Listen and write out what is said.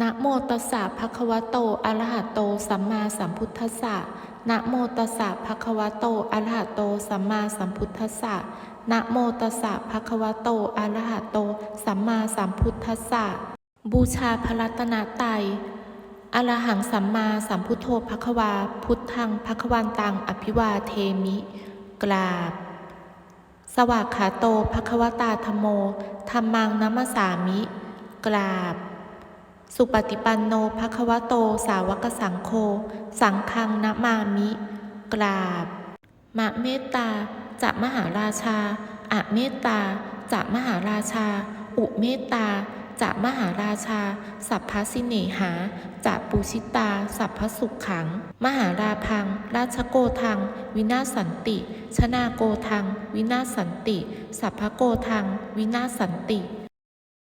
นะโมตัสสะภะคะวะโต อะระหะโต สัมมาสัมพุทธัสสะนะโมตัสสะภะคะวะโต อะระหะโต สัมมาสัมพุทธัสสะนะโมตัสสะภะคะวะโต อะระหะโต สัมมาสัมพุทธัสสะ บูชาพระรัตนตรัยอรหังสัมมาสัมพุทโธภควา พุทธังภควันตังอภิวาเทมิ กราบ สวากขาโตภควตาธโมธรรมังนัมสามิ กราบ สุปฏิปันโนภควโตสาวกสังโฆสังฆังนะมามิ กราบ มะเมตตาจะมหาราชาอะเมตตาจะมหาราชา อุเมตตาจะมหาราชา สัพพสิเนหาจะปูชิตา สัพพสุขขัง มหาราพัง ราชโกทัง วินาศสันติ ชนาโกทัง วินาศสันติ สัพพโกทัง วินาศสันติ